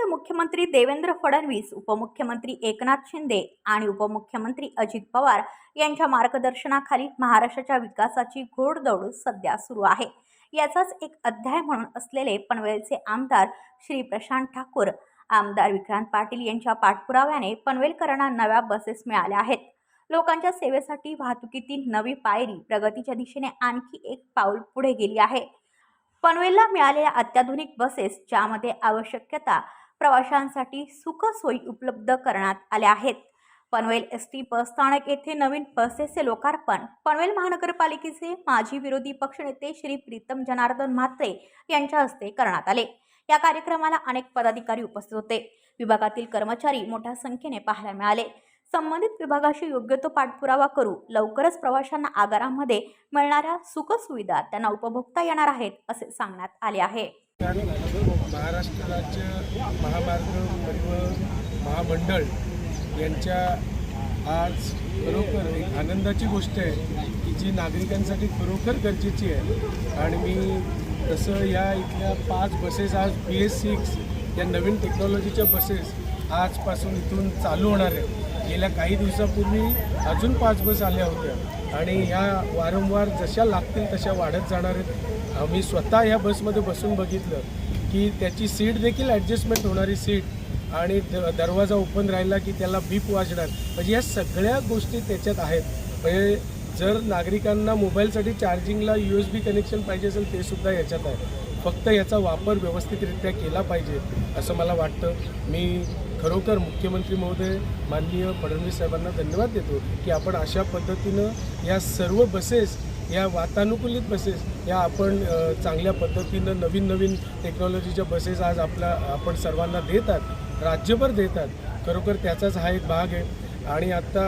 महाराष्ट्राचे मुख्यमंत्री देवेंद्र फडणवीस उपमुख्यमंत्री एकनाथ शिंदे आणि उपमुख्यमंत्री अजित पवार यांच्या मार्गदर्शनाखाली महाराष्ट्राच्या विकासाची घोडदौड सध्या सुरू आहे. याचाच एक अध्याय म्हणून असलेले पनवेलचे आमदार श्री प्रशांत ठाकूर आमदार विक्रांत पाटील यांच्या पाठपुराव्याने पनवेलकरांना नव्या बसेस मिळाल्या आहेत. लोकांच्या सेवेसाठी वाहतुकीतील नवी पायरी प्रगतीच्या दिशेने आणखी एक पाऊल पुढे गेली आहे. पनवेलला मिळालेल्या अत्याधुनिक बसेस ज्यामध्ये आवश्यकता प्रवाशांसाठी सुखसोयी उपलब्ध करण्यात आल्या आहेत. पनवेल एस टी बसस्थानक येथे नवीन बसेसचे लोकार्पण. पनवेल महानगरपालिकेचे माजी विरोधी पक्षनेते श्री प्रीतम जनार्दन म्हात्रे यांच्या हस्ते करण्यात आले. या कार्यक्रमाला अनेक पदाधिकारी उपस्थित होते. विभागातील कर्मचारी मोठ्या संख्येने पाहायला मिळाले. संबंधित विभागाशी योग्य तो पाठपुरावा करू लवकरच प्रवाशांना आगारामध्ये मिळणाऱ्या सुखसुविधा त्यांना उपभोगता येणार आहेत असे सांगण्यात आले आहे. महाराष्ट्र राज्य महामार्ग परिवहन महामंडळ यांच्या आज खरोखर एक आनंदाची गोष्ट आहे की जी नागरिकांसाठी खरोखर गरजेची आहे. आणि मी तसं या इथल्या पाच बसेस आज बी एस सिक्स या नवीन टेक्नॉलॉजीच्या बसेस आजपासून इथून चालू होणार आहेत. गेल्या काही दिवसापूर्वी अजून पाच बस आल्या होत्या. आणि ह्या वारंवार जशा लागतील तशा वाढत जाणार आहेत. मी स्वतः ह्या बसमध्ये बसून बघितलं की त्याची सीट देखील ॲडजस्टमेंट होणारी सीट आणि द- दरवाजा ओपन राहिला की त्याला बीप वाजणार. म्हणजे या सगळ्या गोष्टी त्याच्यात आहेत. म्हणजे जर नागरिकांना मोबाईलसाठी चार्जिंगला यू एस बी कनेक्शन पाहिजे असेल ते सुद्धा याच्यात आहे. फक्त याचा वापर व्यवस्थितरित्या केला पाहिजे असं मला वाटतं. मी खरोखर मुख्यमंत्री महोदय माननीय फडणवीस साहेबांना धन्यवाद देतो की आपण अशा पद्धतीनं या सर्व बसेस या वातानुकूलित बसेस या आपण चांगल्या पद्धतीनं नवीन नवीन टेक्नॉलॉजीच्या बसेस आज आपल्या आपण सर्वांना देतात राज्यभर देतात खरोखर त्याचाच हा एक भाग आहे. आणि आत्ता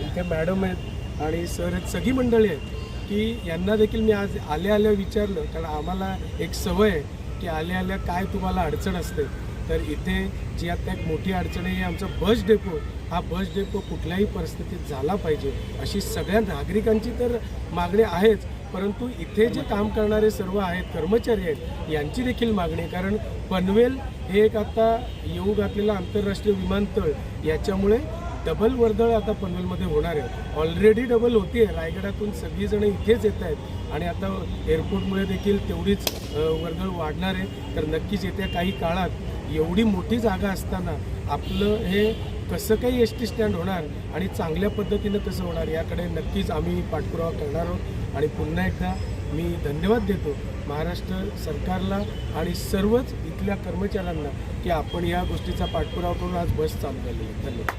इथे मॅडम आहेत आणि सर आहेत सगळी मंडळी आहेत की यांना देखील मी आज आल्या आल्या विचारलं. कारण आम्हाला एक सवय आहे की आल्या आल्या काय तुम्हाला अडचण असते. तर इथे जी आता एक मोठी अडचण आहे आमचा बस डेपो हा बस डेपो कुठल्याही परिस्थितीत झाला पाहिजे अशी सगळ्या नागरिकांची तर मागणी आहेच. परंतु इथे जे काम करणारे सर्व आहेत कर्मचारी आहेत यांची देखील मागणी कारण पनवेल हे एक आता येऊ घातलेलं आंतरराष्ट्रीय विमानतळ याच्यामुळे डबल वर्दळ आता पनवेलमध्ये होणार आहे. ऑलरेडी डबल होती आहे रायगडातून सगळीजणं इथेच येत आहेत. आणि आता एअरपोर्टमुळे देखील तेवढीच वर्दळ वाढणार आहे. तर नक्कीच येत्या काही काळात एवढी मोठी जागा असताना आपलं हे कसं काही एस टी स्टँड होणार आणि चांगल्या पद्धतीनं कसं होणार याकडे नक्कीच आम्ही पाठपुरावा करणार आहोत. आणि पुन्हा एकदा मी धन्यवाद देतो महाराष्ट्र सरकारला आणि सर्वच इथल्या कर्मचाऱ्यांना की आपण या गोष्टीचा पाठपुरावा करून आज बस चालू झालेली आहे. धन्यवाद.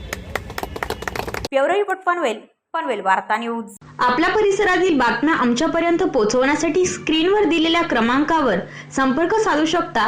ब्युरो रिपोर्ट पनवेल पनवेल वार्ता न्यूज. आपल्या परिसरातील बातम्या आमच्यापर्यंत पोहोचवण्यासाठी स्क्रीनवर दिलेल्या क्रमांकावर संपर्क साधू शकता.